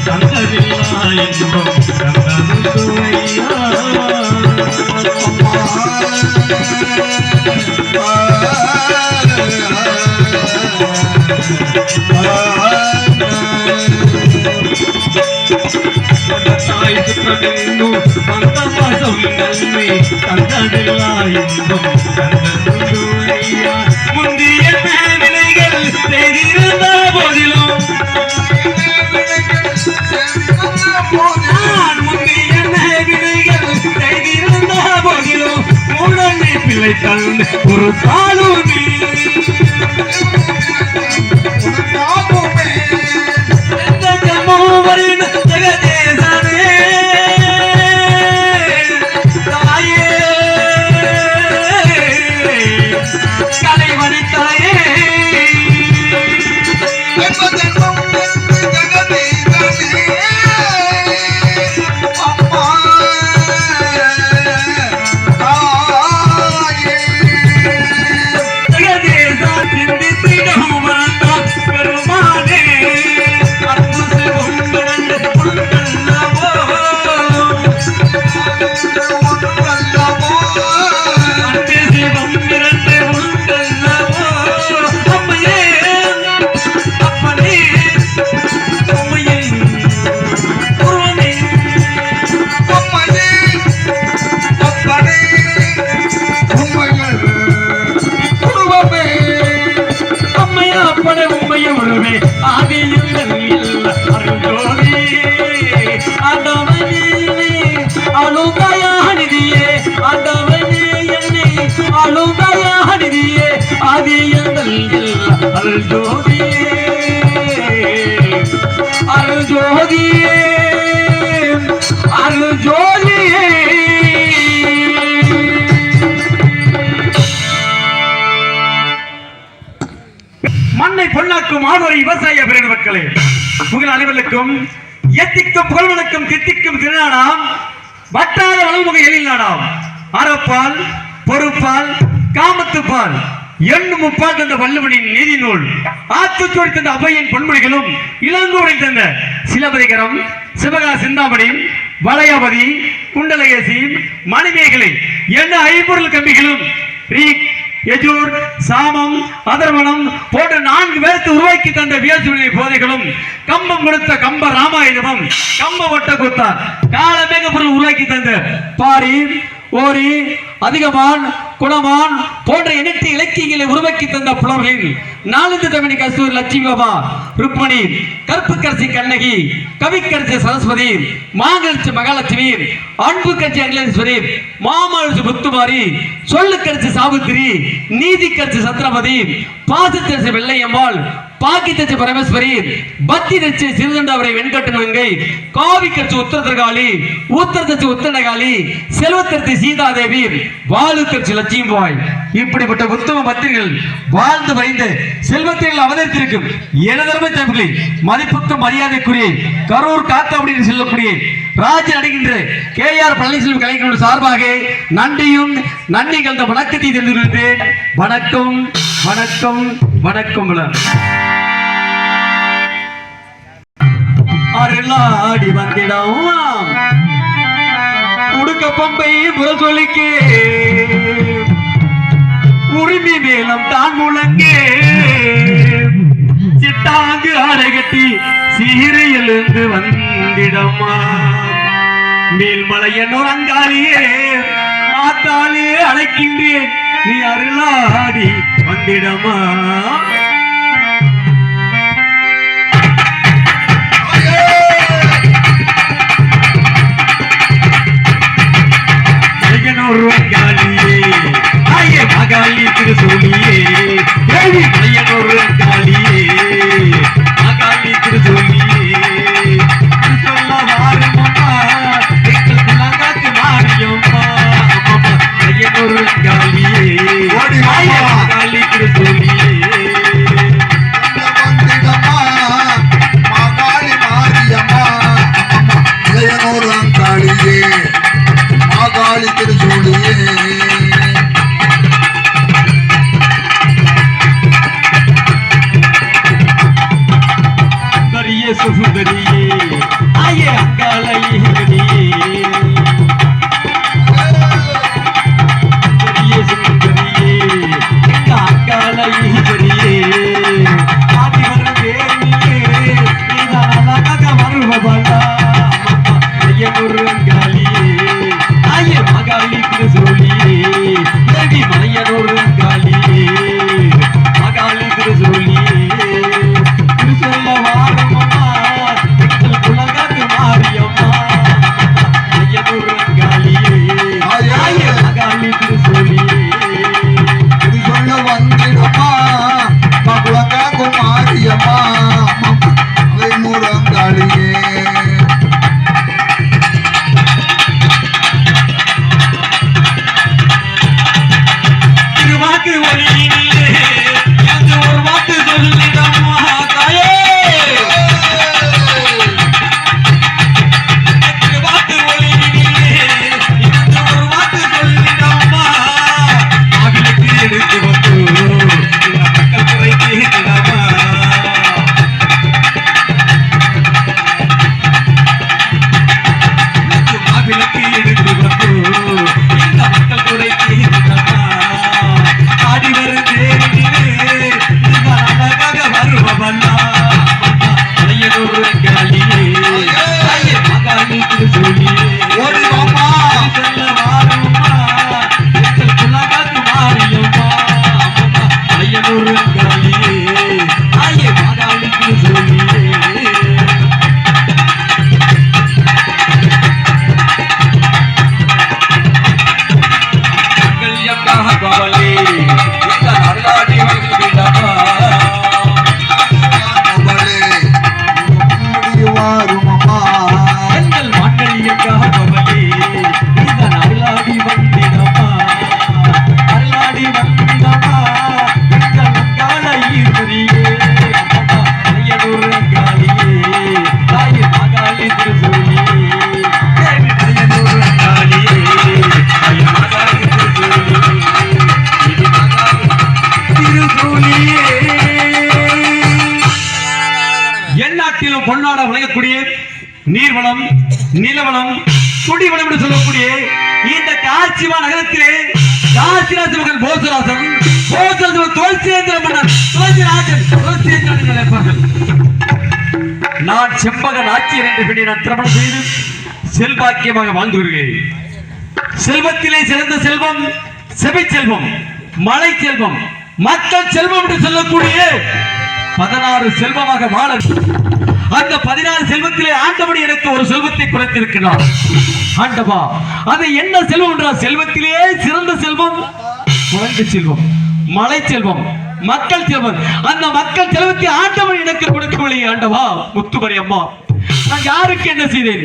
தன்னை தந்ததில்லா என்பம் தாய் சுற்றமென்னும் மந்தபாதம் தன்னை தந்ததில்லா என்பம் தந்தருதுவையா. முந்திய மேவினைகள் செய்திருந்த போதிலும் முந்திய மேவினைகள் செய்திருந்த போதிலும் பிள்ளை தந்து ஒரு தாளூர் இல்ல அருள்ஜோதியே அருள்ஜோதியே அருள்ஜோதியே மண்ணை பொன்னாக்கும் ஆணோரை விவசாய பிறகு மக்களே. உங்கள் அனைவருக்கும் எத்திக்கும் புகழ்வனுக்கும் தித்திக்கும் திருநாடாம் வட்டார வளமுக எழில்நாடாம் அறப்பால் பொறுப்பால் காமத்துப்பால். எண்ணும் முப்பால் தந்த வள்ளுவனின் நீதி நூல் ஆத்துச்சோடி தந்த அவையின் பொன்மொழிகளும் இளங்கோடை தந்த சிலபதிகரம் சிவகா சிந்தாமணி வளையபதி குண்டலகேசி மணிமேகலை என்ன ஐம்பொருள் கம்பிகளும் ரீக் சாமம் அதர்வனம் போன்ற நான்கு பேருக்கு உருவாக்கி தந்த வியாசுவினை போதைகளும் கம்பம் கொடுத்த கம்ப ராமாயணமும் கம்ப ஒட்ட குத்தார் காலமேக பொருள் உருவாக்கி தந்த பாரி ஓரி அதிகமான் குணமான் போன்ற இனத்து இலக்கியங்களை உருவாக்கி தந்த புலவர்கள். நாலந்து தமிழி கஸ்தூர் லட்சுமிபாபா ருக்மணி கற்புக்கரசி கண்ணகி கவிக்கரசி சரஸ்வதி மாங்கரசி மகாலட்சுமி அன்பு கட்சி அகிலேஸ்வரி மாமரசு முத்துமாரி சொல்லுக்கரசி சாவித்திரி நீதிக்கரசி சத்ரபதி பாசத்தரசி வெள்ளையம்மாள் பாக்கி தச்சு பரமேஸ்வரி பக்தி தச்சு சிறுதண்டாவரை வெண்கட்டு நங்கை காவி கட்சி உத்தரதர்காளி உத்தரதச்சு உத்தரகாளி செல்வத்திற்கு சீதாதேவி வாலு லட்சியம் பாய் இப்படிப்பட்ட உத்தம பத்திரிகள் வாழ்ந்து வைந்து செல்வத்திரிகள் அவதரித்திருக்கும் எனதர்ம தமிழை மதிப்புக்கு மரியாதைக்குரிய கரூர் காத்தா அப்படின்னு சொல்லக்கூடிய ராஜ அடைகின்ற கே ஆர் பழனிசெல்வம் கலைஞர்கள் சார்பாக நன்றியும் நன்றி கலந்த வணக்கத்தை தெரிந்து வணக்கம் வணக்கம். வணக்கம் அருளாடி வந்திடம் உடுக்க பம்பை புறசொலிக்கே உரிமை மேலம் தான் முழங்கே. சிட்டாங்கு அரைகட்டி சீரையிலிருந்து வந்திடமா. மேல்மலையனூர் அங்காளியே ஆத்தாலே அழைக்கின்றேன். நீ அருளாடி வந்திடமா? நீர்வளம் நிலவளம் குடிவளம் என்று சொல்லக்கூடிய இந்த காட்சிவா நகரத்திலே காசிராஜ மகன் போசராசன் போசராசன் துளசியேந்திர மன்னன் துளசிராஜன் துளசியேந்திரன் என்று அழைப்பார்கள் நான் செம்பகன் ஆட்சியர் என்று பெண்ணை நான் திருமணம் செய்து செல்வாக்கியமாக வாழ்ந்து வருகிறேன் செல்வத்திலே சிறந்த செல்வம் செவி செல்வம் மலை செல்வம் மக்கள் செல்வம் என்று சொல்லக்கூடிய பதினாறு செல்வமாக வாழ அந்த பதினாறு செல்வத்திலே ஆண்டவன் எனக்கு ஒரு செல்வத்தை குறைத்திருக்கிறார் ஆண்டவா அது என்ன செல்வம் என்றால் செல்வத்திலே சிறந்த செல்வம் குழந்தை செல்வம் மலை செல்வம் மக்கள் செல்வம். அந்த மக்கள் செல்வத்தை ஆண்டவன் எனக்கு கொடுக்கவில்லை ஆண்டவா முத்துமரி அம்மா. நான் யாருக்கு என்ன செய்தேன்?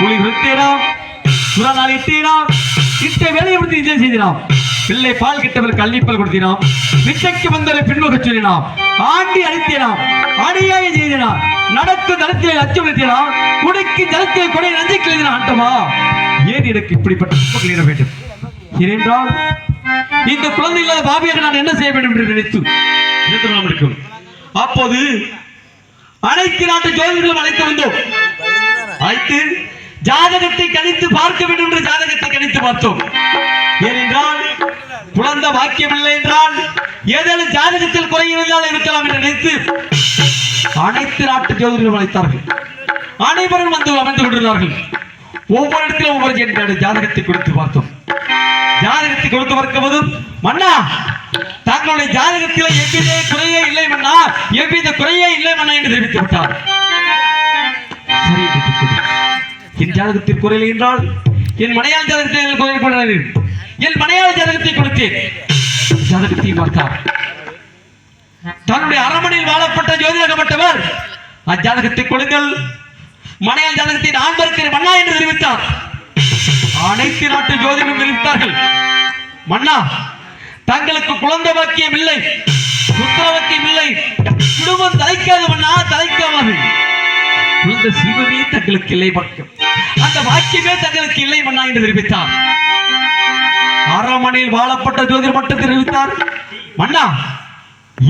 குளி விட்டேனா சுரநாள் இட்டேனா இட்ட வேலையை முடித்து நிஜம் செய்தினாம். பிள்ளை பால் கிட்டவர் கள்ளிப்பால் கொடுத்தினாம். வித்தைக்கு வந்தவரை பின்வக சொல்லினாம். ஆண்டி அழித்தேனாம் அடியாய செய்தினாம். நடக்கும் தளத்திலே லட்சம் எழுத்தினாம் குடைக்கு ஜலத்திலே கொடை நஞ்சை எழுதினான் ஆண்டவா ஏன் எனக்கு இப்படிப்பட்ட துன்பங்கள் நேர வேண்டும்? ஏனென்றால் இந்த குழந்தை இல்லாத பாபியாக நான் என்ன செய்ய வேண்டும் என்று நினைத்து நினைத்து இருக்கும். அப்போது அனைத்து நாட்டு ஜோதிடர்களும் அழைத்து வந்தோம். அழைத்து ஜாதகத்தை கணித்து பார்க்க வேண்டும் என்று ஜாதகத்தை கணித்து பார்த்தோம். ஏனென்றால் குழந்த வாக்கியம் இல்லை என்றால் ஏதேனும் ஜாதகத்தில் குறை இருந்தால் இருக்கலாம் என்று நினைத்து அனைத்து நாட்டு ஜோதிடர்கள் அழைத்தார்கள். அனைவரும் வந்து அமர்ந்து கொண்டிருந்தார்கள். ஒவ்வொரு இடத்திலும் ஒவ்வொரு என்னுடைய ஜாதகத்தை கொடுத்து பார்த்தோம். ஜாதகத்தை கொடுத்து பார்க்கும்போதும் மன்னா தங்களுடைய ஜாதகத்தில் எவ்வித குறையே இல்லை மன்னா எவ்வித குறையே இல்லை மன்னா என்று தெரிவித்து விட்டார். சரி என் ஜாதகத்தில் குறையில்லை என்றால் என் மனையாள ஜாதகத்தை நீங்கள் என் மனையாள் ஜாதகத்தை கொடுத்தேன். ஜாதகத்தை பார்த்தார். தன்னுடைய அரண்மனையில் வாழப்பட்ட ஜோதிடகப்பட்டவர். அஜாதகத்தை கொடுங்கள் மனையால் ஜாதகத்தை நான் மன்னா என்று தெரிவித்தார். அனைத்து நாட்டு ஜோதிடம் தெரிவித்தார்கள். மன்னா தங்களுக்கு குழந்தை வாக்கியம் இல்லை. புத்திர வாக்கியம் இல்லை. குடும்பம் தலைக்காது மன்னா தலைக்காது குழந்தை சிவமே தங்களுக்கு இல்லை வாக்கியம் அந்த வாக்கியமே தங்களுக்கு இல்லை மன்னா என்று தெரிவித்தார். அரமனையில் வாழப்பட்ட ஜோதிடர் மட்டும் தெரிவித்தார். மன்னா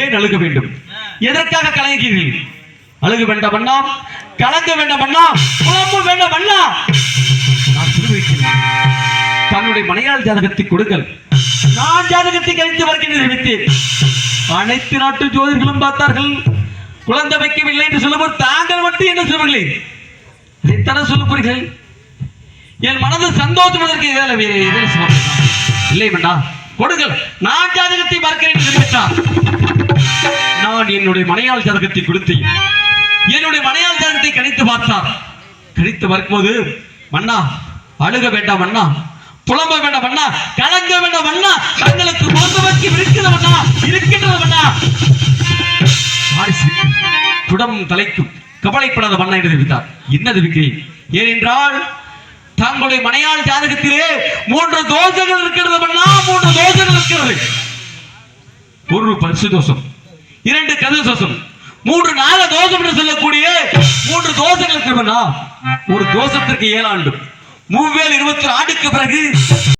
ஏன் அழுக வேண்டும்? எதற்காக கலங்குகிறீர்கள்? அழுக வேண்டாம் அண்ணா. கலங்க வேண்டாம் அண்ணா. குழம்ப வேண்டாம் அண்ணா. நான் சொல்லியிருக்கிறேன் தன்னுடைய மனையாள் ஜாதகத்தை கொடுங்கள். நான் ஜாதகத்தை கழித்து வருகின்ற அனைத்து நாட்டு ஜோதிர்களும் பார்த்தார்கள். குழந்தை வைக்கவில்லை என்று சொல்லும்போது தாங்கள் மட்டும் என்ன சொல்லவில்லை எத்தனை சொல்ல என் மனது சந்தோஷம் அதற்கு இதில் வேறு எதில் இல்லை வேண்டாம் கொடுங்கள். நான் ஜாதகத்தை பார்க்கிறேன் என்று தெரிவித்தார் நான் என்னுடைய மனையாள் ஜாதகத்தை கொடுத்தேன் என்னுடைய மனையாள் ஜாதகத்தை கணித்து பார்த்தார். கணித்து பார்க்கும்போது மன்னா அழுக வேண்டாம் அண்ணா புலம்ப வேண்டாம் அண்ணா கலங்க வேண்டாம் அண்ணா தங்களுக்கு குழந்தை இருக்கிறது அண்ணா இருக்கின்றது அண்ணா குடம் தலைக்கும் கவலைப்படாத மன்னா என்று தெரிவித்தார். என்ன தெரிவிக்கிறேன் ஏனென்றால் தங்களுடைய மனையாள் ஜாதகத்திலே மூன்று தோஷங்கள் இருக்கிறது அண்ணா மூன்று தோஷங்கள் இருக்கிறது. ஒரு பரிசு தோஷம் இரண்டு கதிர தோஷம் மூன்று நாக தோஷம் என்று சொல்லக்கூடிய மூன்று தோஷங்கள் ஒரு தோஷத்திற்கு ஏழாண்டு. மூவேல் இருபத்தி ஆண்டுக்கு பிறகு